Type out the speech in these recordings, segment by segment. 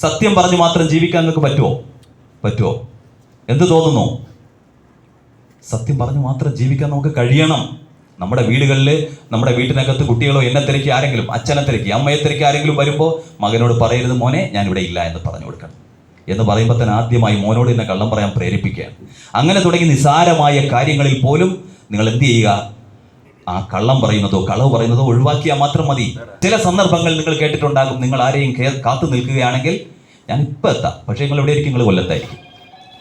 സത്യം പറഞ്ഞു മാത്രം ജീവിക്കാൻ നിങ്ങൾക്ക് പറ്റുമോ പറ്റുമോ എന്ത് തോന്നുന്നു? സത്യം പറഞ്ഞു മാത്രം ജീവിക്കാൻ നമുക്ക് കഴിയണം. നമ്മുടെ വീടുകളിൽ നമ്മുടെ വീട്ടിനകത്ത് കുട്ടികളോ എന്നെ തിരക്കി ആരെങ്കിലും അച്ഛനെ തിരക്കി അമ്മയെ തിരക്കി ആരെങ്കിലും വരുമ്പോൾ മകനോട് പറയരുത് മോനെ ഇവിടെ ഇല്ല എന്ന് പറഞ്ഞു കൊടുക്കണം. എന്ന് പറയുമ്പോൾ തന്നെ ആദ്യമായി മോനോട് എന്നെ കള്ളം പറയാൻ പ്രേരിപ്പിക്കുകയാണ്. അങ്ങനെ തുടങ്ങി നിസാരമായ കാര്യങ്ങളിൽ പോലും നിങ്ങൾ എന്ത് ചെയ്യുക? ആ കള്ളം പറയുന്നതോ കളവ് പറയുന്നതോ ഒഴിവാക്കിയാൽ മാത്രം മതി. ചില സന്ദർഭങ്ങളിൽ നിങ്ങൾ കേട്ടിട്ടുണ്ടാകും. നിങ്ങൾ ആരെയും കാത്തു നിൽക്കുകയാണെങ്കിൽ ഞാൻ ഇപ്പം എത്താം. പക്ഷേ നിങ്ങൾ എവിടെ ആയിരിക്കും നിങ്ങൾ കൊല്ലത്തായിരിക്കും.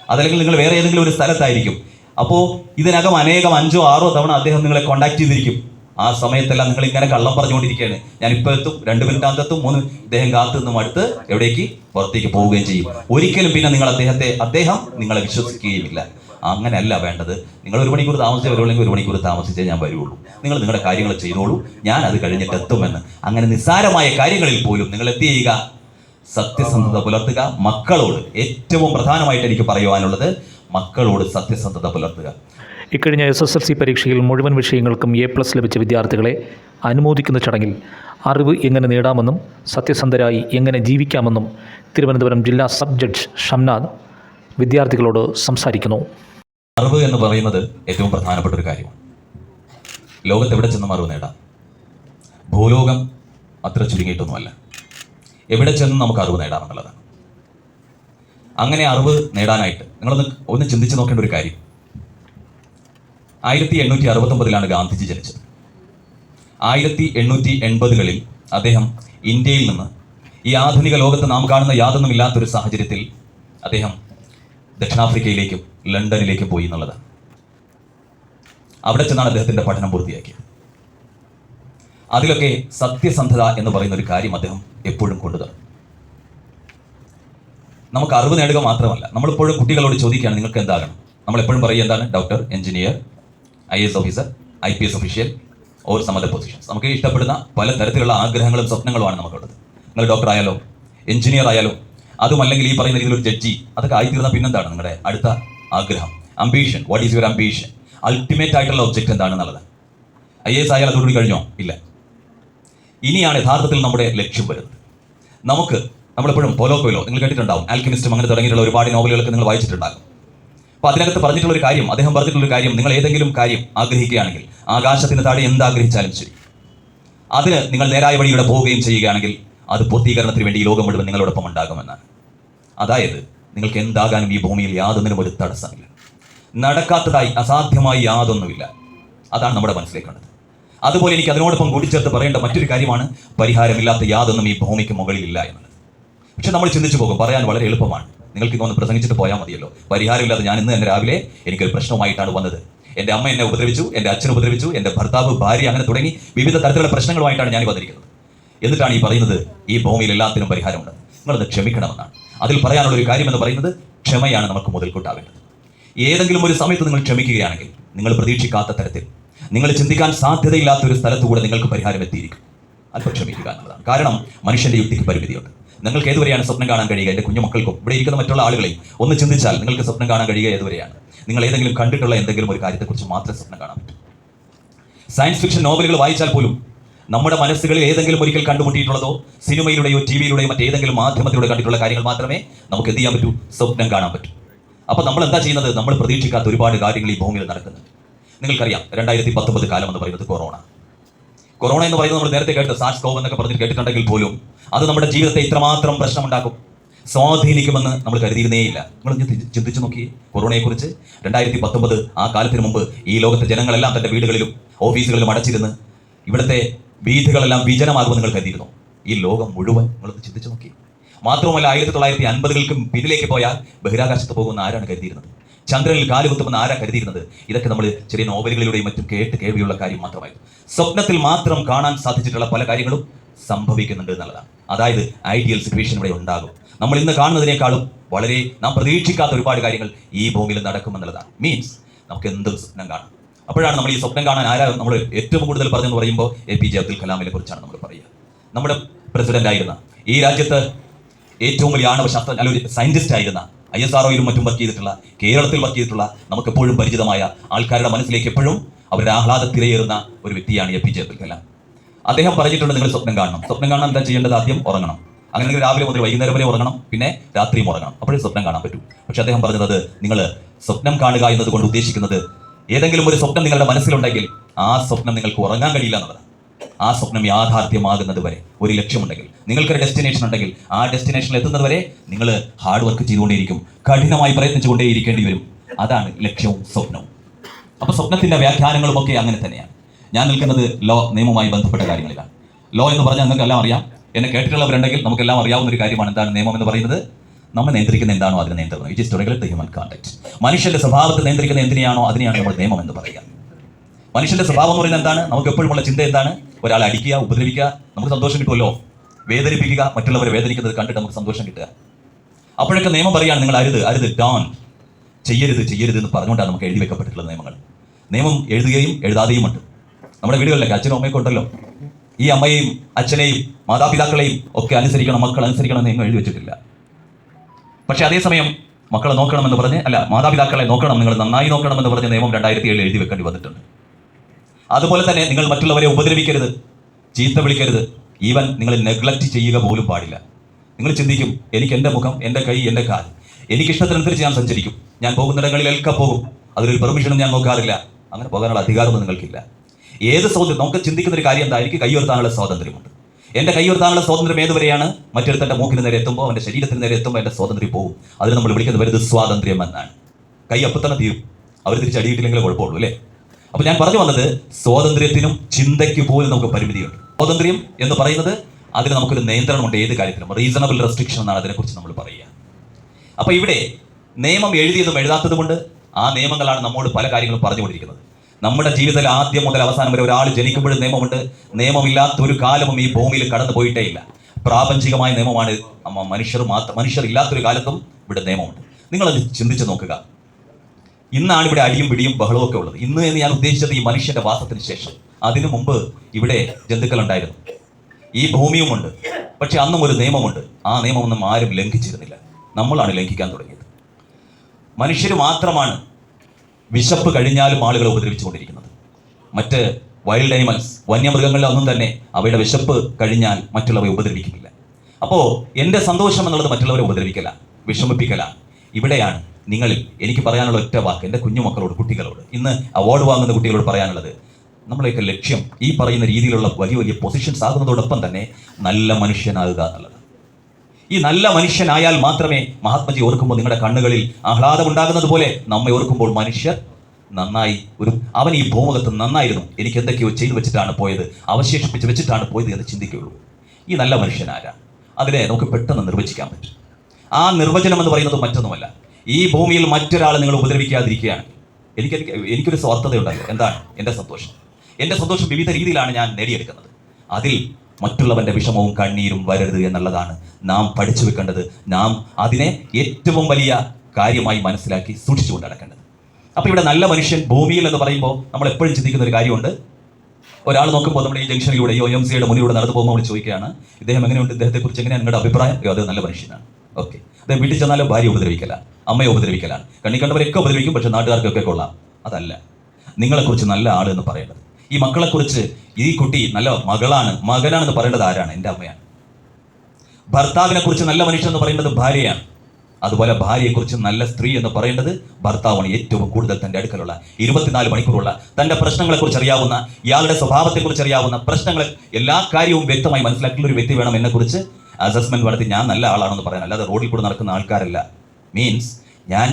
അതല്ലെങ്കിൽ നിങ്ങൾ വേറെ ഏതെങ്കിലും ഒരു സ്ഥലത്തായിരിക്കും. അപ്പോൾ ഇതിനകം അനേകം അഞ്ചോ ആറോ തവണ അദ്ദേഹം നിങ്ങളെ കോണ്ടാക്ട് ചെയ്തിരിക്കും. ആ സമയത്തെല്ലാം നിങ്ങൾ ഇങ്ങനെ കള്ളം പറഞ്ഞുകൊണ്ടിരിക്കുകയാണ്. ഞാൻ ഇപ്പോൾ എത്തും രണ്ട് മിനിറ്റ് മൂന്ന് അദ്ദേഹം കാത്തു നിന്നും അടുത്ത് എവിടേക്ക്? പുറത്തേക്ക് പോവുകയും ചെയ്യും. ഒരിക്കലും പിന്നെ നിങ്ങൾ അദ്ദേഹത്തെ അദ്ദേഹം നിങ്ങളെ വിശ്വസിക്കുകയുമില്ല. അങ്ങനെയല്ല വേണ്ടത്. നിങ്ങൾ ഒരു മണിക്കൂർ താമസിച്ചേ വരുവാണെങ്കിൽ ഒരു മണിക്കൂർ താമസിച്ചേ ഞാൻ വരുള്ളൂ. നിങ്ങൾ നിങ്ങളുടെ കാര്യങ്ങൾ ചെയ്തോളൂ. ഞാൻ അത് കഴിഞ്ഞിട്ട് എത്തുമെന്ന്. അങ്ങനെ നിസ്സാരമായ കാര്യങ്ങളിൽ പോലും നിങ്ങൾ എന്ത് ചെയ്യുക? സത്യസന്ധത പുലർത്തുക. മക്കളോട് ഏറ്റവും പ്രധാനമായിട്ട് എനിക്ക് പറയുവാനുള്ളത് മക്കളോട് സത്യസന്ധത പുലർത്തുക. ഇക്കഴിഞ്ഞ എസ് എസ് എൽ സി പരീക്ഷയിൽ മുഴുവൻ വിഷയങ്ങൾക്കും എ പ്ലസ് ലഭിച്ച വിദ്യാർത്ഥികളെ അനുമോദിക്കുന്ന ചടങ്ങിൽ അറിവ് എങ്ങനെ നേടാമെന്നും സത്യസന്ധരായി എങ്ങനെ ജീവിക്കാമെന്നും തിരുവനന്തപുരം ജില്ലാ സബ് ജഡ്ജ് ഷംനാഥ് വിദ്യാർത്ഥികളോട് സംസാരിക്കുന്നു. അറിവ് എന്ന് പറയുന്നത് ഏറ്റവും പ്രധാനപ്പെട്ട ഒരു കാര്യമാണ്. ലോകത്ത് എവിടെ ചെന്നും അറിവ് നേടാം? ഭൂലോകം അത്ര ചുരുങ്ങിയിട്ടൊന്നുമല്ല. എവിടെ ചെന്നും നമുക്ക് അറിവ് നേടാമെന്നുള്ളതാണ് അങ്ങനെ അറിവ് നേടാനായിട്ട് നിങ്ങളൊന്ന് ഒന്ന് ചിന്തിച്ചു നോക്കേണ്ട ഒരു കാര്യം. ആയിരത്തി എണ്ണൂറ്റി അറുപത്തൊമ്പതിലാണ് ഗാന്ധിജി ജനിച്ചത്. ആയിരത്തി എണ്ണൂറ്റി എൺപതുകളിൽ അദ്ദേഹം ഇന്ത്യയിൽ നിന്ന് ഈ ആധുനിക ലോകത്ത് നാം കാണുന്ന യാതൊന്നുമില്ലാത്തൊരു സാഹചര്യത്തിൽ അദ്ദേഹം ദക്ഷിണാഫ്രിക്കയിലേക്കും ലണ്ടനിലേക്കും പോയി എന്നുള്ളത്. അവിടെ ചെന്നാണ് അദ്ദേഹത്തിന്റെ പഠനം പൂർത്തിയാക്കിയത്. അതിലൊക്കെ സത്യസന്ധത എന്ന് പറയുന്ന ഒരു കാര്യം അദ്ദേഹം എപ്പോഴും കൊണ്ടുതരും നമുക്ക് അറിവ് നേടുക മാത്രമല്ല നമ്മളിപ്പോഴും കുട്ടികളോട് ചോദിക്കുകയാണ് നിങ്ങൾക്ക് എന്താകണം? നമ്മളെപ്പോഴും പറയുക എന്താണ്? Doctor engineer I S officer I P S official or some other positions നമുക്ക് ഇഷ്ടപ്പെടുന്ന പല തരത്തിലുള്ള ആഗ്രഹങ്ങളും സ്വപ്നങ്ങളുമാണ് നമുക്കുള്ളത്. നിങ്ങൾ ഡോക്ടർ ആയാലോ എഞ്ചിനീയർ ആയാലോ അതും അല്ലെങ്കിൽ ഈ പറയുന്ന രീതിയിൽ ഒരു ജഡ്ജി അതൊക്കെ ആയിത്തീർന്ന പിന്നെന്താണ് നിങ്ങളുടെ അടുത്ത ആഗ്രഹം? Ambition what is your ambition ultimate ആയിട്ടുള്ള ഒബ്ജക്റ്റ് എന്താണെന്നുള്ളത്. ഐ എസ് ആയാൽ അതോടുകൂടി കഴിഞ്ഞോ? ഇല്ല. ഇനിയാണ് യഥാർത്ഥത്തിൽ നമ്മുടെ ലക്ഷ്യം വരുന്നത്. നമുക്ക് നമ്മളെപ്പോഴും പോലോ കൊയിലോ നിങ്ങൾ കേട്ടിട്ടുണ്ടാവും ആൽക്കമിസ്റ്റും അങ്ങനെ തുടങ്ങിയിട്ടുള്ള ഒരുപാട് നോവലുകളൊക്കെ നിങ്ങൾ വായിച്ചിട്ടുണ്ടാകും. അപ്പോൾ അതിനകത്ത് പറഞ്ഞിട്ടുള്ള ഒരു കാര്യം അദ്ദേഹം പറഞ്ഞിട്ടുള്ള ഒരു കാര്യം നിങ്ങൾ ഏതെങ്കിലും കാര്യം ആഗ്രഹിക്കുകയാണെങ്കിൽ ആകാശത്തിന് താഴെ എന്താഗ്രഹിച്ചാലും ശരി. അതിന് നിങ്ങൾ നേരായ വഴിയുടെ പോവുകയും ചെയ്യുകയാണെങ്കിൽ അത് പൂർത്തീകരണത്തിന് വേണ്ടി ലോകം മുഴുവൻ നിങ്ങളോടൊപ്പം ഉണ്ടാകുമെന്നാണ്. അതായത് നിങ്ങൾക്ക് എന്താകാനും ഈ ഭൂമിയിൽ യാതൊന്നിനും ഒരു തടസ്സമില്ല. നടക്കാത്തതായി അസാധ്യമായി യാതൊന്നുമില്ല. അതാണ് നമ്മുടെ മനസ്സിലേക്ക് കണ്ടത് അതുപോലെ എനിക്ക് അതിനോടൊപ്പം കൂട്ടിച്ചേർത്ത് പറയേണ്ട മറ്റൊരു കാര്യമാണ് പരിഹാരമില്ലാത്ത യാതൊന്നും ഈ ഭൂമിക്ക് മുകളിലില്ല എന്നുള്ളത്. പക്ഷെ നമ്മൾ ചിന്തിച്ചു പോകും പറയാൻ വളരെ എളുപ്പമാണ്. നിങ്ങൾക്ക് ഇതൊന്ന് പ്രസംഗിച്ചിട്ട് പോയാൽ മതിയല്ലോ. പരിഹാരമില്ലാതെ ഞാൻ ഇന്ന് തന്നെ രാവിലെ എനിക്കൊരു പ്രശ്നമായിട്ടാണ് വന്നത്. എന്റെ അമ്മ എന്നെ ഉപദ്രവിച്ചു എന്റെ അച്ഛൻ ഉപദ്രവിച്ചു എന്റെ ഭർത്താവ് ഭാര്യ അങ്ങനെ തുടങ്ങി വിവിധ തരത്തിലുള്ള പ്രശ്നങ്ങളുമായിട്ടാണ് ഞാൻ വന്നിരിക്കുന്നത് എന്നിട്ടാണ് ഈ പറയുന്നത് ഈ ഭൂമിയിൽ എല്ലാത്തിനും പരിഹാരമുണ്ട്. നിങ്ങളത് ക്ഷമിക്കണമെന്നാണ്. അതിൽ പറയാനുള്ള ഒരു കാര്യം എന്ന് പറയുന്നത് ക്ഷമയാണ് നമുക്ക് മുതൽക്കൂട്ടാവേണ്ടത് ഏതെങ്കിലും ഒരു സമയത്ത് നിങ്ങൾ ക്ഷമിക്കുകയാണെങ്കിൽ നിങ്ങൾ പ്രതീക്ഷിക്കാത്ത തരത്തിൽ നിങ്ങൾ ചിന്തിക്കാൻ സാധ്യതയില്ലാത്ത ഒരു സ്ഥലത്തുകൂടെ നിങ്ങൾക്ക് പരിഹാരം എത്തിയിരിക്കും. അല്പം ക്ഷമിക്കുക എന്നതാണ് കാരണം മനുഷ്യന്റെ യുക്തിക്ക് പരിമിതിയുണ്ട്. നിങ്ങൾക്ക് ഏതുവരെയാണ് സ്വപ്നം കാണാൻ കഴിയുക? എന്റെ കുഞ്ഞുമക്കൾക്കും ഇവിടെ ഇരിക്കുന്ന മറ്റുള്ള ആളുകളെയും ഒന്ന് ചിന്തിച്ചാൽ നിങ്ങൾക്ക് സ്വപ്നം കാണാൻ കഴിയുക ഏതുവരെയാണ്? നിങ്ങൾ ഏതെങ്കിലും കണ്ടിട്ടുള്ള എന്തെങ്കിലും ഒരു കാര്യത്തെക്കുറിച്ച് മാത്രമേ സ്വപ്നം കാണാൻ പറ്റൂ. സയൻസ് ഫിക്ഷൻ നോവലുകൾ വായിച്ചാൽ പോലും നമ്മുടെ മനസ്സുകളിൽ ഏതെങ്കിലും ഒരിക്കൽ കണ്ടുമുട്ടിയിട്ടുള്ളതോ സിനിമയിലൂടെയോ ടി വിയിലൂടെയോ മറ്റേതെങ്കിലും മാധ്യമത്തിലൂടെ കണ്ടിട്ടുള്ള കാര്യങ്ങൾ മാത്രമേ നമുക്ക് എന്ത് ചെയ്യാൻ പറ്റൂ? സ്വപ്നം കാണാൻ പറ്റൂ. അപ്പോൾ നമ്മൾ എന്താ ചെയ്യുന്നത്? നമ്മൾ പ്രതീക്ഷിക്കാത്ത ഒരുപാട് കാര്യങ്ങൾ ഈ ഭൂമിയിൽ നടക്കുന്നുണ്ട്. നിങ്ങൾക്കറിയാം രണ്ടായിരത്തി പത്തൊമ്പത് കാലം എന്ന് പറയുന്നത് കൊറോണ. കൊറോണ എന്ന് പറയുന്നത് നമ്മൾ നേരത്തെ കേട്ട് സാഷ് കോവ് എന്നൊക്കെ പറഞ്ഞിട്ട് കേട്ടിട്ടുണ്ടെങ്കിൽ പോലും അത് നമ്മുടെ ജീവിതത്തെ ഇത്രമാത്രം പ്രശ്നമുണ്ടാക്കും. സ്വാധീനിക്കുമെന്ന് നമ്മൾ കരുതിയിരുന്നേയില്ല. ഒന്ന് ചിന്തിച്ചു നോക്കി കൊറോണയെക്കുറിച്ച് രണ്ടായിരത്തി പത്തൊമ്പത് ആ കാലത്തിന് മുമ്പ് ഈ ലോകത്തെ ജനങ്ങളെല്ലാം തന്റെ വീടുകളിലും ഓഫീസുകളിലും അടച്ചിരുന്ന് ഇവിടുത്തെ വീഥികളെല്ലാം വിജനമാകുമെന്ന് നിങ്ങൾ കരുതിയിരുന്നു? ഈ ലോകം മുഴുവൻ നിങ്ങളൊന്ന് ചിന്തിച്ചു നോക്കി. മാത്രവുമല്ല ആയിരത്തി തൊള്ളായിരത്തി അൻപതുകൾക്കും പിന്നിലേക്ക് പോയാൽ ബഹിരാകാശത്ത് പോകുന്ന ആരാണ് കരുതിയിരുന്നത്? ചന്ദ്രനിൽ കാലുകുത്തുമെന്ന് ആരാ കരുതിയിരുന്നത്? ഇതൊക്കെ നമ്മൾ ചെറിയ നോവലുകളിലൂടെയും മറ്റും കേട്ട് കേൾവിയുള്ള കാര്യം മാത്രമായിരുന്നു. സ്വപ്നത്തിൽ മാത്രം കാണാൻ സാധിച്ചിട്ടുള്ള പല കാര്യങ്ങളും സംഭവിക്കുന്നുണ്ട് എന്നുള്ളതാണ്. അതായത് ഐഡിയൽ സിറ്റുവേഷൻ ഇവിടെ ഉണ്ടാകും. നമ്മൾ ഇന്ന് കാണുന്നതിനേക്കാളും വളരെ നാം പ്രതീക്ഷിക്കാത്ത ഒരുപാട് കാര്യങ്ങൾ ഈ ഭൂമിയിൽ നടക്കുമെന്നുള്ളതാണ്. മീൻസ് നമുക്ക് എന്തും സ്വപ്നം കാണാം. അപ്പോഴാണ് നമ്മൾ ഈ സ്വപ്നം കാണാൻ ആരാകും നമ്മൾ ഏറ്റവും കൂടുതൽ പറഞ്ഞെന്ന് പറയുമ്പോൾ എ പി ജെ അബ്ദുൽ കലാമിനെ കുറിച്ചാണ് നമ്മൾ പറയുക. നമ്മുടെ പ്രസിഡന്റ് ആയിരുന്ന ഈ രാജ്യത്ത് ഏറ്റവും വലിയ ആണവ ശാസ്ത്ര അല്ല സയന്റിസ്റ്റ് ആയിരുന്ന ഐ എസ് ആർഒയിലും മറ്റും വർക്ക് ചെയ്തിട്ടുള്ള കേരളത്തിൽ വർക്ക് ചെയ്തിട്ടുള്ള നമുക്ക് എപ്പോഴും പരിചിതമായ ആൾക്കാരുടെ മനസ്സിലേക്ക് എപ്പോഴും അവരുടെ ആഹ്ലാദ തിരയേറുന്ന ഒരു വ്യക്തിയാണ് A P J Abdul Kalam. അദ്ദേഹം പറഞ്ഞിട്ടുണ്ട് നിങ്ങൾ സ്വപ്നം കാണണം. സ്വപ്നം കാണാൻ എന്താ ചെയ്യേണ്ടത്? ആദ്യം ഉറങ്ങണം. അങ്ങനെ രാവിലെ മുതൽ വൈകുന്നേരം വരെ ഉറങ്ങണം. പിന്നെ രാത്രിയും ഉറങ്ങണം. അപ്പോഴേ സ്വപ്നം കാണാൻ പറ്റൂ. പക്ഷെ അദ്ദേഹം പറഞ്ഞത് നിങ്ങൾ സ്വപ്നം കാണുക എന്നതുകൊണ്ട് ഉദ്ദേശിക്കുന്നത് ഏതെങ്കിലും ഒരു സ്വപ്നം നിങ്ങളുടെ മനസ്സിലുണ്ടെങ്കിൽ ആ സ്വപ്നം നിങ്ങൾക്ക് ഉറങ്ങാൻ കഴിയില്ല എന്നുള്ളതാണ്. ആ സ്വപ്നം യാഥാർത്ഥ്യമാകുന്നത് വരെ ഒരു ലക്ഷ്യമുണ്ടെങ്കിൽ. നിങ്ങൾക്കൊരു ഡെസ്റ്റിനേഷൻ ഉണ്ടെങ്കിൽ ആ ഡെസ്റ്റിനേഷനിൽ എത്തുന്നത് വരെ നിങ്ങൾ ഹാർഡ് വർക്ക് ചെയ്തുകൊണ്ടേയിരിക്കും. കഠിനമായി പ്രയത്നിച്ചുകൊണ്ടേയിരിക്കേണ്ടി വരും. അതാണ് ലക്ഷ്യവും സ്വപ്നവും. അപ്പോൾ സ്വപ്നത്തിന്റെ വ്യാഖ്യാനങ്ങളും ഒക്കെ അങ്ങനെ തന്നെയാണ്. ഞാൻ നിൽക്കുന്നത് ലോ നിയമവുമായി ബന്ധപ്പെട്ട കാര്യങ്ങളിലാണ്. ലോ എന്ന് പറഞ്ഞാൽ നിങ്ങൾക്ക് എല്ലാം അറിയാം. എന്നെ കേട്ടിട്ടുള്ളവരുണ്ടെങ്കിൽ നമുക്കെല്ലാം അറിയാവുന്ന ഒരു കാര്യമാണ് എന്താണ് നിയമം എന്ന് പറയുന്നത്? നമ്മെ നിയന്ത്രിക്കുന്ന എന്താണോ അതിനെ നിയന്ത്രണം it is to regulate human conduct മനുഷ്യന്റെ സ്വഭാവത്തെ നിയന്ത്രിക്കുന്ന എന്തിനെയാണോ അതിനെയാണ് നമ്മൾ നിയമം എന്ന് പറയുക. മനുഷ്യന്റെ സ്വഭാവം എന്ന് പറയുന്നത് എന്താണ്? നമുക്ക് എപ്പോഴുമുള്ള ചിന്ത എന്താണ്? ഒരാളെ അടിക്കുക ഉപദ്രവിക്കുക നമുക്ക് സന്തോഷം കിട്ടുമല്ലോ? വേദനിപ്പിക്കുക മറ്റുള്ളവരെ വേദനിക്കുന്നത് കണ്ടിട്ട് നമുക്ക് സന്തോഷം കിട്ടുക. അപ്പോഴൊക്കെ നിയമം പറയുകയാണ് നിങ്ങൾ അരുത് അരുത് ഡോൺ ചെയ്യരുത് ചെയ്യരുത് എന്ന് പറഞ്ഞുകൊണ്ടാണ് നമുക്ക് എഴുതി വെക്കപ്പെട്ടിട്ടുള്ള നിയമങ്ങൾ. നിയമം എഴുതുകയും എഴുതാതെയും ഉണ്ട്. നമ്മുടെ വീടുകളിലൊക്കെ അച്ഛനും അമ്മയൊക്കെ ഉണ്ടല്ലോ. ഈ അമ്മയെയും അച്ഛനെയും മാതാപിതാക്കളെയും ഒക്കെ അനുസരിക്കണം മക്കൾ അനുസരിക്കണം എന്ന് എഴുതി വെച്ചിട്ടില്ല. പക്ഷെ അതേസമയം മക്കളെ നോക്കണമെന്ന് പറഞ്ഞ് അല്ല മാതാപിതാക്കളെ നോക്കണം നിങ്ങൾ നന്നായി നോക്കണമെന്ന് പറഞ്ഞ് നിയമം രണ്ടായിരത്തി ഏഴ് എഴുതി വെക്കേണ്ടി വന്നിട്ടുണ്ട്. അതുപോലെ തന്നെ നിങ്ങൾ മറ്റുള്ളവരെ ഉപദ്രവിക്കരുത് ചീത്ത വിളിക്കരുത്. ഈവൻ നിങ്ങൾ നെഗ്ലക്റ്റ് ചെയ്യുക പോലും പാടില്ല. നിങ്ങൾ ചിന്തിക്കും എനിക്ക് എന്റെ മുഖം എന്റെ കൈ എന്റെ കാൽ എനിക്ക് ഇഷ്ടത്തിനനുസരിച്ച് ഞാൻ സഞ്ചരിക്കും. ഞാൻ പോകുന്നിടങ്ങളിലൊക്കെ പോകും അതിലൊരു പെർമിഷനും ഞാൻ നോക്കാറില്ല. അങ്ങനെ പോകാനുള്ള അധികാരമൊന്നും നിങ്ങൾക്കില്ല. ഏത് സ്വാതന്ത്ര്യം നമുക്ക് ചിന്തിക്കുന്ന ഒരു കാര്യം എന്താ എനിക്ക് കൈ ഉയർത്താനുള്ള സ്വാതന്ത്ര്യമുണ്ട്. എന്റെ കൈ ഉയർത്താനുള്ള സ്വാതന്ത്ര്യം ഏതുവരെയാണ് മറ്റൊരുത്തന്റെ മൂക്കിന് നേരെ എത്തുമ്പോൾ അവന്റെ ശരീരത്തിന് നേരെ എത്തുമ്പോൾ എന്റെ സ്വാതന്ത്ര്യം പോകും. അതിന് നമ്മൾ വിളിക്കുന്നത് വരുന്നത് സ്വാതന്ത്ര്യം എന്നാണ്. കൈ അപ്പം തന്നെ തീരും. അവർ തിരിച്ചടിയിട്ടില്ലെങ്കിലേ കുഴപ്പമുള്ളൂ അല്ലേ? അപ്പം ഞാൻ പറഞ്ഞു വന്നത് സ്വാതന്ത്ര്യത്തിനും ചിന്തയ്ക്ക് പോലും നമുക്ക് പരിമിതിയുണ്ട്. സ്വാതന്ത്ര്യം എന്ന് പറയുന്നത് അതിന് നമുക്കൊരു നിയന്ത്രണമുണ്ട് ഏത് കാര്യത്തിലും റീസണബിൾ റെസ്ട്രിക്ഷൻ എന്നാണ് അതിനെക്കുറിച്ച് നമ്മൾ പറയുക. അപ്പോൾ ഇവിടെ നിയമം എഴുതിയതും എഴുതാത്തതുകൊണ്ട് ആ നിയമങ്ങളാണ് നമ്മോട് പല കാര്യങ്ങളും പറഞ്ഞുകൊണ്ടിരിക്കുന്നത്. നമ്മുടെ ജീവിതത്തിൽ ആദ്യം മുതൽ അവസാനം വരെ ഒരാൾ ജനിക്കുമ്പോഴും നിയമമുണ്ട്. നിയമമില്ലാത്ത ഒരു കാലവും ഈ ഭൂമിയിൽ കടന്നു പോയിട്ടേ ഇല്ല. പ്രാപഞ്ചികമായ നിയമമാണ്. മനുഷ്യർ മാത്രം മനുഷ്യർ ഇല്ലാത്തൊരു കാലത്തും ഇവിടെ നിയമമുണ്ട്. നിങ്ങളത് ചിന്തിച്ച് നോക്കുക. ഇന്നാണ് ഇവിടെ അടിയും പിടിയും ബഹളവും ഒക്കെ ഉള്ളത്. ഇന്ന് എന്ന് ഞാൻ ഉദ്ദേശിച്ചത് ഈ മനുഷ്യന്റെ വാസത്തിന് ശേഷം. അതിനു മുമ്പ് ഇവിടെ ജന്തുക്കൾ ഉണ്ടായിരുന്നു. ഈ ഭൂമിയുമുണ്ട് പക്ഷെ അന്നും ഒരു നിയമമുണ്ട്. ആ നിയമമൊന്നും ആരും ലംഘിച്ചിരുന്നില്ല. നമ്മളാണ് ലംഘിക്കാൻ തുടങ്ങിയത്. മനുഷ്യർ മാത്രമാണ് വിശപ്പ് കഴിഞ്ഞാലും ആളുകളെ ഉപദ്രവിച്ചുകൊണ്ടിരിക്കുന്നത്. മറ്റ് വൈൽഡ് അനിമൽസ് വന്യമൃഗങ്ങളിലൊന്നും തന്നെ അവയുടെ വിശപ്പ് കഴിഞ്ഞാൽ മറ്റുള്ളവരെ ഉപദ്രവിക്കുന്നില്ല. അപ്പോൾ എന്റെ സന്തോഷം എന്നുള്ളത് മറ്റുള്ളവരെ ഉപദ്രവിക്കല വിഷമിപ്പിക്കല. ഇവിടെയാണ് നിങ്ങളിൽ എനിക്ക് പറയാനുള്ള ഒറ്റ വാക്ക് എന്റെ കുഞ്ഞുമക്കളോട് കുട്ടികളോട്. ഇന്ന് അവാർഡ് വാങ്ങുന്ന കുട്ടികളോട് പറയാനുള്ളത് നമ്മളെയൊക്കെ ലക്ഷ്യം ഈ പറയുന്ന രീതിയിലുള്ള വലിയ വലിയ പൊസിഷൻസ് ആകുന്നതോടൊപ്പം തന്നെ നല്ല മനുഷ്യനാകുക എന്നുള്ളത്. ഈ നല്ല മനുഷ്യനായാൽ മാത്രമേ മഹാത്മജി ഓർക്കുമ്പോൾ നിങ്ങളുടെ കണ്ണുകളിൽ ആഹ്ലാദം ഉണ്ടാകുന്നത് പോലെ നമ്മെ ഓർക്കുമ്പോൾ മനുഷ്യർ നന്നായി ഒരു അവൻ ഈ ഭൂമുഖത്ത് നന്നായിരുന്നു. എനിക്ക് എന്തൊക്കെയോ ചെയ്തു വെച്ചിട്ടാണ് പോയത്. അവശേഷിപ്പിച്ച് വെച്ചിട്ടാണ് പോയത് എന്ന് ചിന്തിക്കുകയുള്ളൂ. ഈ നല്ല മനുഷ്യനാരാ അതിനെ നമുക്ക് പെട്ടെന്ന് നിർവചിക്കാൻ പറ്റും. ആ നിർവചനം എന്ന് പറയുന്നത് മറ്റൊന്നുമല്ല. ഈ ഭൂമിയിൽ മറ്റൊരാളെ നിങ്ങൾ ഉപദ്രവിക്കാതിരിക്കുകയാണ്. എനിക്ക് എനിക്ക് എനിക്കൊരു സ്വാർത്ഥതയുണ്ടല്ലോ. എന്താണ്? എന്റെ സന്തോഷം. എന്റെ സന്തോഷം വിവിധ രീതിയിലാണ് ഞാൻ നേടിയെടുക്കുന്നത്. അതിൽ മറ്റുള്ളവന്റെ വിഷമവും കണ്ണീരും വരരുത് എന്നുള്ളതാണ് നാം പഠിച്ചു വെക്കേണ്ടത്. നാം അതിനെ ഏറ്റവും വലിയ കാര്യമായി മനസ്സിലാക്കി സൂക്ഷിച്ചുകൊണ്ട് നടക്കേണ്ടത്. അപ്പോൾ ഇവിടെ നല്ല മനുഷ്യൻ ഭൂമിയിൽ എന്ന് പറയുമ്പോൾ നമ്മൾ എപ്പോഴും ചിന്തിക്കുന്ന ഒരു കാര്യമുണ്ട്. ഒരാൾ നോക്കുമ്പോൾ നമ്മുടെ ഈ ജംഗ്ഷനിലൂടെ ഒ എം സിയുടെ മുന്നിലൂടെ നടന്നു പോകുമ്പോൾ നമ്മൾ ചോദിക്കുകയാണ് ഇദ്ദേഹം എങ്ങനെയുണ്ട്? ഇദ്ദേഹത്തെ കുറിച്ച് എങ്ങനെയാണ് നിങ്ങളുടെ അഭിപ്രായം? അത് നല്ല മനുഷ്യനാണ്. ഓക്കെ. അദ്ദേഹം വീട്ടിൽ ചെന്നാലും ഭാര്യ ഉപദ്രവിക്കല അമ്മയെ ഉപദ്രവിക്കലാണ് കണ്ണി ഉപദ്രവിക്കും പക്ഷെ നാട്ടുകാർക്കൊക്കെ കൊള്ളാം. അതല്ല. നിങ്ങളെക്കുറിച്ച് നല്ല ആൾ എന്ന് പറയേണ്ടത് ഈ മക്കളെക്കുറിച്ച് ഈ കുട്ടി നല്ല മകളാണ് മകനാണെന്ന് പറയേണ്ടത് ആരാണ്? എന്റെ അമ്മയാണ്. ഭർത്താവിനെ കുറിച്ച് നല്ല മനുഷ്യൻ എന്ന് പറയുന്നത് ഭാര്യയാണ്. അതുപോലെ ഭാര്യയെക്കുറിച്ച് നല്ല സ്ത്രീ എന്ന് പറയേണ്ടത് ഭർത്താവാണ് ഏറ്റവും കൂടുതൽ തന്റെ അടുക്കലുള്ള ഇരുപത്തിനാല് മണിക്കൂറുള്ള തന്റെ പ്രശ്നങ്ങളെക്കുറിച്ച് അറിയാവുന്ന ഇയാളുടെ സ്വഭാവത്തെക്കുറിച്ച് അറിയാവുന്ന പ്രശ്നങ്ങൾ എല്ലാ കാര്യവും വ്യക്തമായി മനസ്സിലാക്കിയുള്ള ഒരു വ്യക്തി വേണം എന്നെക്കുറിച്ച് അസസ്മെന്റ് നടത്തി ഞാൻ നല്ല ആളാണെന്ന് പറയാൻ അല്ലാതെ റോഡിൽ കൂടെ നടക്കുന്ന ആൾക്കാരല്ല. മീൻസ് ഞാൻ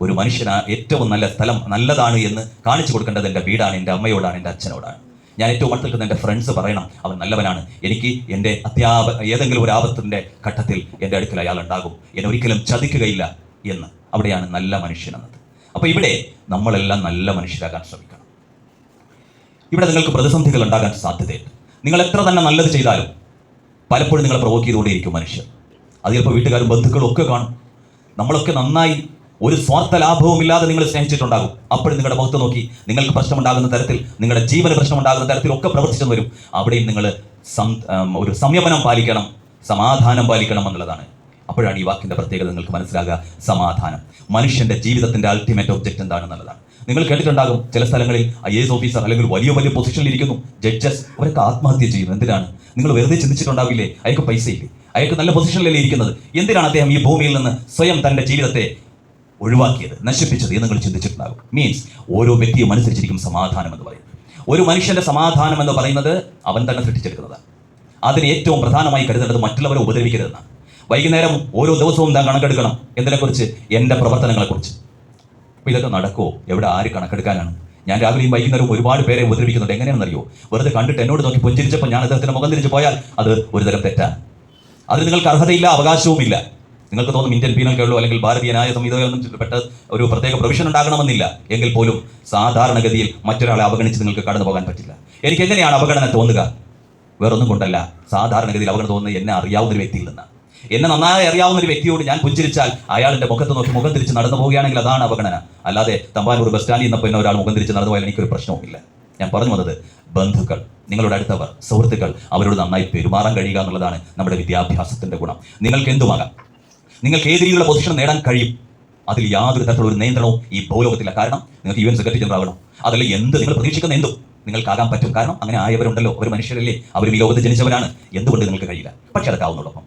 ഒരു മനുഷ്യന് ഏറ്റവും നല്ല സ്ഥലം നല്ലതാണ് എന്ന് കാണിച്ചു കൊടുക്കേണ്ടത് എന്റെ വീടാണ് എന്റെ അമ്മയോടാണ് എന്റെ അച്ഛനോടാണ്. ഞാൻ ഏറ്റവും അടുത്ത് എന്റെ ഫ്രണ്ട്സ് പറയണം അവൻ നല്ലവനാണ്. എനിക്ക് എന്റെ അത്യാപ ഏതെങ്കിലും ഒരു ആപത്തിന്റെ ഘട്ടത്തിൽ എന്റെ അടുക്കൽ അയാൾ ഉണ്ടാകും എന്നെ ഒരിക്കലും ചതിക്കുകയില്ല എന്ന്. അവിടെയാണ് നല്ല മനുഷ്യനെന്നത്. അപ്പോൾ ഇവിടെ നമ്മളെല്ലാം നല്ല മനുഷ്യരാകാൻ ശ്രമിക്കണം. ഇവിടെ നിങ്ങൾക്ക് പ്രതിസന്ധികൾ ഉണ്ടാകാൻ സാധ്യതയുണ്ട്. നിങ്ങൾ എത്ര തന്നെ നല്ലത് ചെയ്താലും പലപ്പോഴും നിങ്ങളെ പ്രൊവോക്ക് ചെയ്തുകൊണ്ടേയിരിക്കും മനുഷ്യർ. അത് ചിലപ്പോൾ വീട്ടുകാരും ബന്ധുക്കളും ഒക്കെ കാണും. നമ്മളൊക്കെ നന്നായി ഒരു സ്വാർത്ഥ ലാഭവും ഇല്ലാതെ നിങ്ങൾ സ്നേഹിച്ചിട്ടുണ്ടാകും. അപ്പോഴും നിങ്ങളുടെ മുഖത്ത് നോക്കി നിങ്ങൾക്ക് പ്രശ്നമുണ്ടാകുന്ന തരത്തിൽ നിങ്ങളുടെ ജീവന പ്രശ്നമുണ്ടാകുന്ന തരത്തിലൊക്കെ പ്രവർത്തിച്ചു വരും. അവിടെയും നിങ്ങൾ ഒരു സംയമനം പാലിക്കണം സമാധാനം പാലിക്കണം എന്നുള്ളതാണ്. അപ്പോഴാണ് ഈ വാക്കിന്റെ പ്രത്യേകത നിങ്ങൾക്ക് മനസ്സിലാകുക. സമാധാനം. മനുഷ്യന്റെ ജീവിതത്തിന്റെ അൾട്ടിമേറ്റ് ഒബ്ജക്റ്റ് എന്താണെന്നുള്ളതാണ്. നിങ്ങൾ കേട്ടിട്ടുണ്ടാകും ചില സ്ഥലങ്ങളിൽ ഐ എസ് ഓഫീസർ അല്ലെങ്കിൽ വലിയ വലിയ പൊസിഷനിൽ ഇരിക്കുന്നു. ജഡ്ജസ് അവരൊക്കെ ആത്മഹത്യ ചെയ്യുന്നു എന്തിനാണ്? നിങ്ങൾ വെറുതെ ചിന്തിച്ചിട്ടുണ്ടാവില്ലേ? അയാൾക്ക് പൈസ ഇല്ലേ അയാൾക്ക് നല്ല പൊസിഷനിലല്ലേ ഇരിക്കുന്നത്? എന്തിനാണ് അദ്ദേഹം ഈ ഭൂമിയിൽ നിന്ന് സ്വയം തന്റെ ജീവിതത്തെ ഒഴിവാക്കിയത് നശിപ്പിച്ചത് എന്ന് നിങ്ങൾ ചിന്തിച്ചിട്ടുണ്ടാകും. മീൻസ് ഓരോ വ്യക്തിയും അനുസരിച്ചിരിക്കും സമാധാനം എന്ന് പറയുന്നത്. ഒരു മനുഷ്യന്റെ സമാധാനം എന്ന് പറയുന്നത് അവൻ തന്നെ സൃഷ്ടിച്ചെടുക്കുന്നതാണ്. അതിന് ഏറ്റവും പ്രധാനമായി കരുതേണ്ടത് മറ്റുള്ളവരെ ഉപദ്രവിക്കരുതെന്നാണ്. വൈകുന്നേരം ഓരോ ദിവസവും താൻ കണക്കെടുക്കണം എന്തിനെക്കുറിച്ച് എന്റെ പ്രവർത്തനങ്ങളെക്കുറിച്ച്. അപ്പോൾ ഇതൊക്കെ നടക്കുമോ എവിടെ ആര് കണക്കെടുക്കാനാണ്? ഞാൻ രാവിലെയും വൈകുന്നേരവും ഒരുപാട് പേരെ ഉപദ്രവിക്കുന്നുണ്ട്. എങ്ങനെയാണെന്നറിയോ വെറുതെ കണ്ടിട്ട് എന്നോട് നോക്കി പുഞ്ചിരിച്ചപ്പോൾ ഞാൻ അദ്ദേഹത്തിന് മുഖം തിരിച്ച് പോയാൽ അത് ഒരുതരം തെറ്റാണ്. അതിന് നിങ്ങൾക്ക് അർഹതയില്ല അവകാശവുമില്ല. നിങ്ങൾക്ക് തോന്നും ഇന്ത്യൻ പീനൽ കേളോ അല്ലെങ്കിൽ ഭാരതീയ ന്യായ ഒരു പ്രത്യേക പ്രൊവിഷൻ ഉണ്ടാകണമെന്നില്ല. എങ്കിൽ പോലും സാധാരണഗതിയിൽ മറ്റൊരാളെ അവഗണിച്ച് നിങ്ങൾക്ക് കടന്നു പോകാൻ പറ്റില്ല. എനിക്ക് എങ്ങനെയാണ് അവഗണന തോന്നുക? വേറൊന്നും കൊണ്ടല്ല. സാധാരണഗതിയിൽ അവഗണന തോന്നുന്നത് എന്നെ അറിയാവുന്ന ഒരു വ്യക്തിയിൽ നിന്ന് എന്നെ നന്നായി അറിയാവുന്ന ഒരു വ്യക്തിയോട് ഞാൻ പുഞ്ചിരിച്ചാൽ അയാളുടെ മുഖത്ത് നോക്കി മുഖം തിരിച്ച് നടന്നു പോവുകയാണെങ്കിൽ അതാണ് അവഗണന. അല്ലാതെ തമ്പാനൂർ ബസ് സ്റ്റാൻഡിൽ നിന്നപ്പോൾ എന്നെ ഒരാൾ മുഖം തിരിച്ച് നടന്നു പോയാൽ എനിക്കൊരു പ്രശ്നവുമില്ല. ഞാൻ പറഞ്ഞു വന്നത് ബന്ധുക്കൾ നിങ്ങളുടെ അടുത്തവർ സുഹൃത്തുക്കൾ അവരോട് നന്നായി പെരുമാറാൻ കഴിയുക എന്നുള്ളതാണ് നമ്മുടെ വിദ്യാഭ്യാസത്തിന്റെ ഗുണം. നിങ്ങൾക്ക് എന്തുമാകാം? നിങ്ങൾക്ക് ഏത് രീതിയിലുള്ള പൊസിഷൻ നേടാൻ കഴിയും? അതിൽ യാതൊരു തരത്തിലുള്ള ഒരു നിയന്ത്രണവും ഈ ഭൂലോകത്തില്ല. കാരണം നിങ്ങൾക്ക് യു എൻ സെക്രട്ടറി ജനറൽ ആകണം അതല്ല എന്ത് നിങ്ങൾ പ്രതീക്ഷിക്കുന്ന എന്തും നിങ്ങൾക്കാകാൻ പറ്റും. കാരണം അങ്ങനെ ആയവരുണ്ടല്ലോ. അവർ മനുഷ്യരല്ലേ. അവർ ഈ ലോകത്ത് ജനിച്ചവരാണ്. എന്തുകൊണ്ട് നിങ്ങൾക്ക് കഴിയില്ല? പക്ഷെ അതൊക്കെ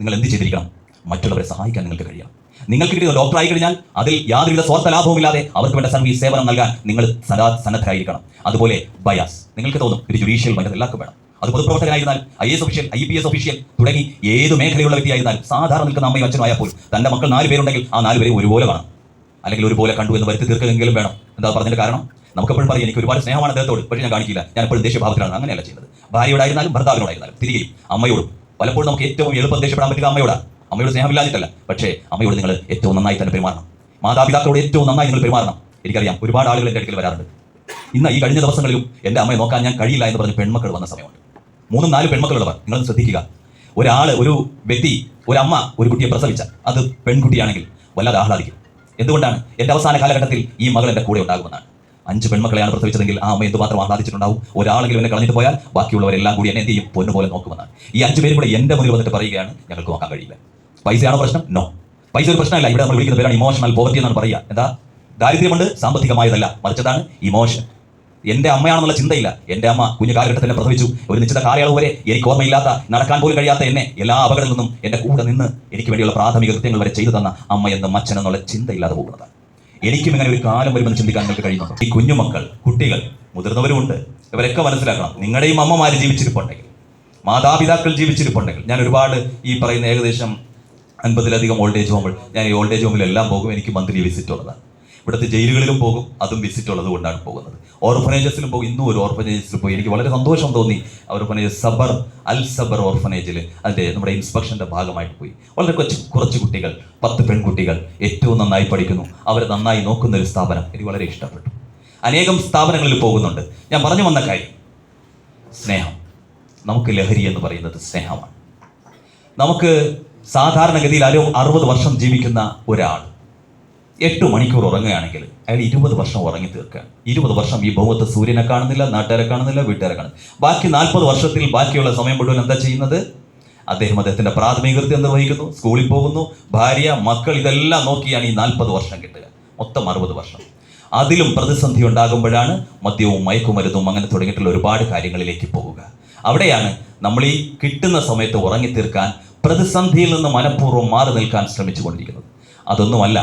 നിങ്ങൾ എന്ത് ചെയ്തിരിക്കണം? മറ്റുള്ളവരെ സഹായിക്കാൻ നിങ്ങൾക്ക് കഴിയണം. നിങ്ങൾക്ക് കിട്ടിയ ഡോക്ടർ ആയി കഴിഞ്ഞാൽ അതിൽ യാതൊരുവിധ സ്വാർത്ഥ ലാഭവുമില്ലാതെ അവർക്ക് വേണ്ട സർവീസ് സേവനം നൽകാൻ നിങ്ങൾ സദാ സന്നദ്ധരായിരിക്കണം. അതുപോലെ ബയാസ് നിങ്ങൾക്ക് തോന്നും ഒരു ജുഡീഷ്യൽ ബന്ധം എല്ലാവർക്കും വേണം. അത് പൊതുപ്രവർത്തകനായിരുന്നാൽ I S official I P S official തുടങ്ങി ഏത് മേഖലയുള്ള വ്യക്തിയായിരുന്നാൽ സാധാരണ നിൽക്കുന്ന അമ്മയും അച്ഛനുമായപ്പോൾ തന്റെ മക്കൾ നാല് പേരുണ്ടെങ്കിൽ ആ നാല് പേരെ ഒരുപോലെ കാണും. അല്ലെങ്കിൽ ഒരുപോലെ കണ്ടു എന്ന് വരുത്തി തീർക്കുമെങ്കിലും വേണം. എന്താ പറഞ്ഞതിന്റെ കാരണം? നമുക്കെപ്പോഴും പറയും എനിക്ക് ഒരുപാട് സ്നേഹമാണ് അദ്ദേഹത്തോട് പക്ഷേ ഞാൻ കാണിക്കില്ല. ഞാൻ എപ്പോഴും ദേശീയഭാവത്തിലാണ് അങ്ങനെയല്ല ചെയ്യുന്നത്. ഭാര്യയോടായിരുന്നാലും ഭർത്താവിനോടായിരുന്നാലും തിരികെയും അമ്മയോടും. പലപ്പോഴും നമുക്ക് ഏറ്റവും എളുപ്പം ദേഷ്യപ്പെടാൻ പറ്റുക അമ്മയോട്. അമ്മയോട് സ്നേഹമില്ലാഞ്ഞിട്ടല്ല പക്ഷേ അമ്മയോട് നിങ്ങൾ ഏറ്റവും നന്നായി തന്നെ പെരുമാറണം. മാതാപിതാക്കളോട് ഏറ്റവും നന്നായി നിങ്ങൾ പെരുമാറണം. എനിക്കറിയാം ഒരുപാട് ആളുകൾ എന്റെ അടുക്കൽ വരാറുണ്ട്. ഇന്ന് ഈ കഴിഞ്ഞ ദിവസങ്ങളിലും എന്റെ അമ്മയെ നോക്കാൻ ഞാൻ കഴിയില്ല എന്ന് പറഞ്ഞ് പെൺമക്കൾ വന്ന സമയമുണ്ട്. മൂന്നും നാല് പെൺമക്കളുള്ളവർ. നിങ്ങൾ ശ്രദ്ധിക്കുക. ഒരാൾ ഒരു വ്യക്തി ഒരമ്മ ഒരു കുട്ടിയെ പ്രസവിച്ച അത് പെൺകുട്ടിയാണെങ്കിൽ വല്ലാതെ ആഹ്ലാദിക്കും. എന്തുകൊണ്ടാണ്? എന്റെ അവസാന കാലഘട്ടത്തിൽ ഈ മകൾ എന്റെ കൂടെ ഉണ്ടാകുമെന്നാണ്. അഞ്ച് പെൺമക്കളെയാണ് പ്രസവിച്ചതെങ്കിൽ ആ അമ്മ എന്തുമാത്രം ആഹ്ലാദിച്ചിട്ടുണ്ടാവും? ഒരാളെങ്കിലും എന്നെ കളഞ്ഞിട്ട് പോയാൽ ബാക്കിയുള്ളവരെല്ലാം കൂടി എന്നെ എന്ത് ചെയ്യും? പൊന്നുപോലെ നോക്കുമെന്നാണ്. ഈ അഞ്ച് പേരും കൂടെ എന്റെ മുന്നിൽ വന്നിട്ട് പറയുകയാണ് ഞങ്ങൾക്ക് നോക്കാൻ കഴിയില്ല. പൈസയാണോ പ്രശ്നം? നോ. പൈസ ഒരു പ്രശ്നമല്ല. ഇവിടെ നമ്മൾ വിളിക്കുന്ന പേരാണ് ഇമോഷണൽ പോവർട്ടി എന്നാണ് പറയുക. എന്താ? ദാരിദ്ര്യമുണ്ട് സാമ്പത്തികമായതല്ല. മറിച്ചതാണ് ഇമോഷൻ. എന്റെ അമ്മയാണെന്നുള്ള ചിന്തയില്ല. എന്റെ അമ്മ കുഞ്ഞു കാലഘട്ടത്തിൽ പ്രസവിച്ചു. ഒരു നിശ്ചിത കാലയളവ് വരെ എനിക്ക് ഓർമ്മയില്ലാത്ത നടക്കാൻ പോലും കഴിയാത്ത എന്നെ എല്ലാ അപകടങ്ങളിൽ നിന്നും എന്റെ കൂടെ നിന്ന് എനിക്ക് വേണ്ടിയുള്ള പ്രാഥമിക കൃത്യങ്ങൾ വരെ ചെയ്തു തന്ന അമ്മ എന്ന മച്ചൻ എന്നുള്ള ചിന്തയില്ലാതെ പോകുന്നത്. എനിക്കും ഇങ്ങനെ ഒരു കാലം വരുമെന്ന് ചിന്തിക്കാൻ നിങ്ങൾക്ക് കഴിയുന്നുണ്ട്? ഈ കുഞ്ഞുമക്കൾ കുട്ടികൾ മുതിർന്നവരുമുണ്ട് ഇവരൊക്കെ മനസ്സിലാക്കണം. നിങ്ങളുടെയും അമ്മമാര് ജീവിച്ചിരിപ്പുണ്ടെങ്കിൽ മാതാപിതാക്കൾ ജീവിച്ചിരിപ്പുണ്ടെങ്കിൽ ഞാൻ ഒരുപാട് ഈ പറയുന്ന ഏകദേശം അൻപതിലധികം ഓൾഡ് ഏജ് ഹോമുകൾ ഞാൻ ഈ ഓൾഡ് ഏജ് ഹോമിലെല്ലാം പോകും. എനിക്ക് മന്ത്ലി വിസിറ്റ് ഉള്ളതാണ്. ഇവിടുത്തെ ജയിലുകളിലും പോകും അതും വിസിറ്റ് ഉള്ളത് കൊണ്ടാണ് പോകുന്നത്. ഓർഫനേജസിലും പോകും. ഇന്നും ഒരു ഓർഫനേജസിൽ പോയി. എനിക്ക് വളരെ സന്തോഷം തോന്നി. ഓർഫനേജ് സബർ അൽ സബർ ഓർഫനേജിൽ അതിന്റെ നമ്മുടെ ഇൻസ്പെക്ഷന്റെ ഭാഗമായിട്ട് പോയി. വളരെ കുറച്ച് കുറച്ച് കുട്ടികൾ പത്ത് പെൺകുട്ടികൾ ഏറ്റവും നന്നായി പഠിക്കുന്നു. അവരെ നന്നായി നോക്കുന്ന ഒരു സ്ഥാപനം എനിക്ക് വളരെ ഇഷ്ടപ്പെട്ടു. അനേകം സ്ഥാപനങ്ങളിൽ പോകുന്നുണ്ട്. ഞാൻ പറഞ്ഞു വന്ന കാര്യം സ്നേഹം. നമുക്ക് ലഹരി എന്ന് പറയുന്നത് സ്നേഹമാണ്. നമുക്ക് സാധാരണഗതിയിൽ ആരോ അറുപത് വർഷം ജീവിക്കുന്ന ഒരാൾ എട്ട് മണിക്കൂർ ഉറങ്ങുകയാണെങ്കിൽ അയാൾ ഇരുപത് വർഷം ഉറങ്ങി തീർക്കുക. ഇരുപത് വർഷം ഈ ഭൗമത്തെ സൂര്യനെ കാണുന്നില്ല നാട്ടുകാരെ കാണുന്നില്ല വീട്ടുകാരെ കാണുന്നില്ല. ബാക്കി നാൽപ്പത് വർഷത്തിൽ ബാക്കിയുള്ള സമയം മുഴുവൻ എന്താ ചെയ്യുന്നത്? അദ്ദേഹം അദ്ദേഹത്തിന്റെ പ്രാഥമിക കൃത്യം നിർവഹിക്കുന്നു സ്കൂളിൽ പോകുന്നു. ഭാര്യ മക്കൾ ഇതെല്ലാം നോക്കിയാണ് ഈ നാൽപ്പത് വർഷം കിട്ടുക. മൊത്തം അറുപത് വർഷം. അതിലും പ്രതിസന്ധി ഉണ്ടാകുമ്പോഴാണ് മദ്യവും മയക്കുമരുന്നും അങ്ങനെ തുടങ്ങിയിട്ടുള്ള ഒരുപാട് കാര്യങ്ങളിലേക്ക് പോവുക അവിടെയാണ് നമ്മൾ ഈ കിട്ടുന്ന സമയത്ത് ഉറങ്ങി തീർക്കാൻ പ്രതിസന്ധിയിൽ നിന്ന് മനഃപൂർവം മാറി നിൽക്കാൻ ശ്രമിച്ചുകൊണ്ടിരിക്കുന്നത്. അതൊന്നുമല്ല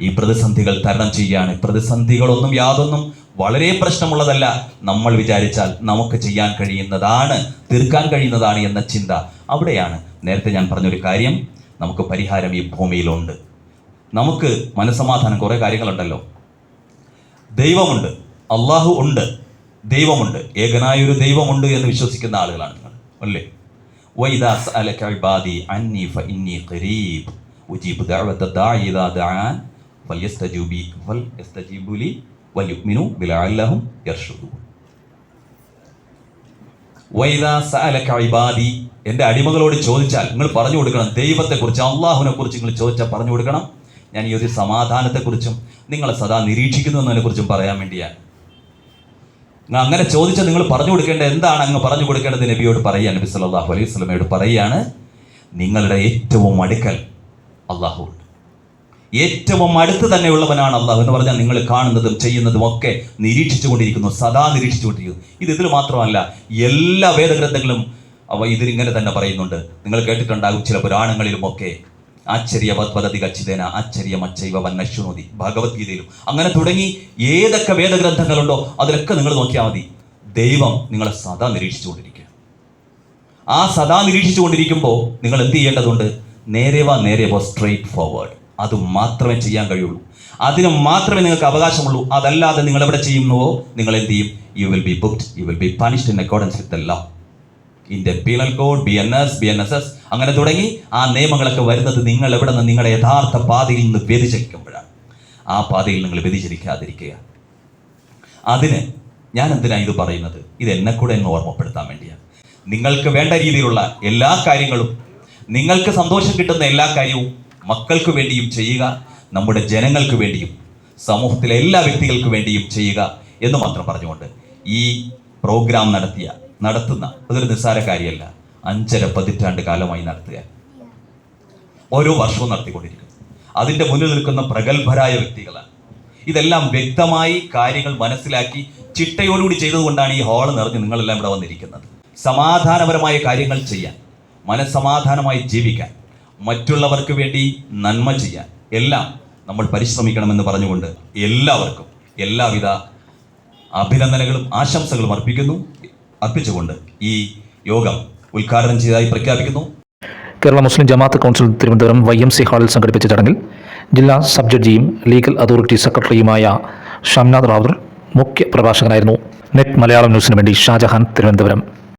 ഈ പ്രതിസന്ധികൾ തരണം ചെയ്യുകയാണ്. പ്രതിസന്ധികളൊന്നും യാതൊന്നും വളരെ പ്രശ്നമുള്ളതല്ല. നമ്മൾ വിചാരിച്ചാൽ നമുക്ക് ചെയ്യാൻ കഴിയുന്നതാണ് തീർക്കാൻ കഴിയുന്നതാണ് എന്ന ചിന്ത അവിടെയാണ്. നേരത്തെ ഞാൻ പറഞ്ഞൊരു കാര്യം നമുക്ക് പരിഹാരം ഈ ഭൂമിയിലുണ്ട്. നമുക്ക് മനസ്സമാധാനം കുറേ കാര്യങ്ങളുണ്ടല്ലോ. ദൈവമുണ്ട് അള്ളാഹു ഉണ്ട് ദൈവമുണ്ട് ഏകനായൊരു ദൈവമുണ്ട് എന്ന് വിശ്വസിക്കുന്ന ആളുകളാണ് നിങ്ങൾ അല്ലേ? വൈദാസ് അലി അന്നി ഫ ഇന്നി ഖരീബ് ഉജീബ് ദഅവത ദാഇദാ ദആൻ ഫല്യസ്തജൂബി ഫൽ യസ്തജീബുലി വല്യുക്മിനു ബിലാല്ലഹും യർഷുദു വൈദാ സഅലക ഇബാദി എന്റെ അടിമകളോട് ചോദിച്ചാൽ നിങ്ങൾ പറഞ്ഞു കൊടുക്കണം. ദൈവത്തെക്കുറിച്ച് അള്ളാഹുവിനെ കുറിച്ച് നിങ്ങൾ ചോദിച്ചാൽ പറഞ്ഞു കൊടുക്കണം. ഞാൻ ഈ ഒരു സമാധാനത്തെക്കുറിച്ചും നിങ്ങളെ സദാ നിരീക്ഷിക്കുന്നു എന്നതിനെക്കുറിച്ചും പറയാൻ വേണ്ടിയാണ്. നിങ്ങൾ അങ്ങനെ ചോദിച്ചാൽ നിങ്ങൾ പറഞ്ഞു കൊടുക്കേണ്ട എന്താണ്? അങ്ങ് പറഞ്ഞു കൊടുക്കേണ്ടത് നബിയോട് പറയുക നബി സല്ലാഹു അലൈഹി സ്വലമയോട് പറയുകയാണ് നിങ്ങളുടെ ഏറ്റവും അടുക്കൽ അള്ളാഹു ഏറ്റവും അടുത്ത് തന്നെ ഉള്ളവനാണ് അള്ളാഹു എന്ന് പറഞ്ഞാൽ നിങ്ങൾ കാണുന്നതും ചെയ്യുന്നതും ഒക്കെ നിരീക്ഷിച്ചുകൊണ്ടിരിക്കുന്നു സദാ നിരീക്ഷിച്ചുകൊണ്ടിരിക്കുന്നു. ഇത് ഇതിൽ മാത്രമല്ല എല്ലാ വേദഗ്രന്ഥങ്ങളും അവ ഇതിലിങ്ങനെ തന്നെ പറയുന്നുണ്ട്. നിങ്ങൾ കേട്ടിട്ടുണ്ടാകും ചില പുരാണങ്ങളിലുമൊക്കെ പദ്ധതി കച്ചിതേന ആശ്ചര്യ ആശ്ചര്യമച്ചൈവ വന്നശ്വനോതി ഭഗവത്ഗീതയിലും. അങ്ങനെ തുടങ്ങി ഏതൊക്കെ വേദഗ്രന്ഥങ്ങളുണ്ടോ അതിലൊക്കെ നിങ്ങൾ നോക്കിയാൽ മതി. ദൈവം നിങ്ങളെ സദാ നിരീക്ഷിച്ചുകൊണ്ടിരിക്കുക. ആ സദാ നിരീക്ഷിച്ചുകൊണ്ടിരിക്കുമ്പോൾ നിങ്ങൾ എന്ത് ചെയ്യേണ്ടതുണ്ട്? നേരെ വാ നേരെ വാ സ്ട്രെയിറ്റ് ഫോർവേഡ് അത് മാത്രമേ ചെയ്യാൻ കഴിയുള്ളൂ. അതിന് മാത്രമേ നിങ്ങൾക്ക് അവകാശമുള്ളൂ. അതല്ലാതെ നിങ്ങൾ എവിടെ ചെയ്യുന്നുവോ നിങ്ങൾ എന്ത് ചെയ്യും? You will be booked you will be punished in accordance with the law Indian penal code B N S B N S S അങ്ങനെ തുടങ്ങി ആ നിയമങ്ങളൊക്കെ വരുന്നത് നിങ്ങൾ എവിടെ നിന്ന് നിങ്ങളുടെ യഥാർത്ഥ പാതയിൽ നിന്ന് വ്യതിചരിക്കുമ്പോഴാണ് ആ പാതയിൽ നിങ്ങൾ വ്യതിചരിക്കാതിരിക്കുക അതിന് ഞാൻ എന്തിനാണ് ഇത് പറയുന്നത്? ഇത് എന്നെ കൂടെ എന്ന് ഓർമ്മപ്പെടുത്താൻ വേണ്ടിയാണ്. നിങ്ങൾക്ക് വേണ്ട രീതിയിലുള്ള എല്ലാ കാര്യങ്ങളും നിങ്ങൾക്ക് സന്തോഷം കിട്ടുന്ന എല്ലാ കാര്യവും മക്കൾക്ക് വേണ്ടിയും ചെയ്യുക നമ്മുടെ ജനങ്ങൾക്ക് വേണ്ടിയും സമൂഹത്തിലെ എല്ലാ വ്യക്തികൾക്ക് വേണ്ടിയും ചെയ്യുക എന്ന് മാത്രം പറഞ്ഞുകൊണ്ട് ഈ പ്രോഗ്രാം നടത്തിയ നടത്തുന്ന അതൊരു നിസ്സാര കാര്യമല്ല അഞ്ചര പതിറ്റാണ്ട് കാലമായി നടത്തുക ഓരോ വർഷവും നടത്തിക്കൊണ്ടിരിക്കുന്നു. അതിന്റെ മുന്നിൽ നിൽക്കുന്ന പ്രഗത്ഭരായ വ്യക്തികളാണ്. ഇതെല്ലാം വ്യക്തമായി കാര്യങ്ങൾ മനസ്സിലാക്കി ചിട്ടയോടുകൂടി ചെയ്തതുകൊണ്ടാണ് ഈ ഹാൾ നിറഞ്ഞ് നിങ്ങളെല്ലാം ഇവിടെ വന്നിരിക്കുന്നത്. സമാധാനപരമായ കാര്യങ്ങൾ ചെയ്യാൻ മനസ്സമാധാനമായി ജീവിക്കാൻ മറ്റുള്ളവർക്ക് വേണ്ടി നന്മ ചെയ്യാൻ എല്ലാം നമ്മൾ പരിശ്രമിക്കണമെന്ന് പറഞ്ഞുകൊണ്ട് എല്ലാവർക്കും എല്ലാവിധ അഭിനന്ദനങ്ങളും ആശംസകളും അർപ്പിക്കുന്നു. അർപ്പിച്ചുകൊണ്ട് ഈ യോഗം ഉദ്ഘാടനം ചെയ്തതായി പ്രഖ്യാപിക്കുന്നു. Kerala Muslim Jamaath council Thiruvananthapuram Y M C ഹാളിൽ സംഘടിപ്പിച്ച ചടങ്ങിൽ ജില്ലാ സബ് ജഡ്ജിയും ലീഗൽ അതോറിറ്റി സെക്രട്ടറിയുമായ ഷംനാഥ് റാവുർ മുഖ്യ പ്രഭാഷകനായിരുന്നു. നെറ്റ് മലയാളം ന്യൂസിന് വേണ്ടി ഷാജഹാൻ തിരുവനന്തപുരം.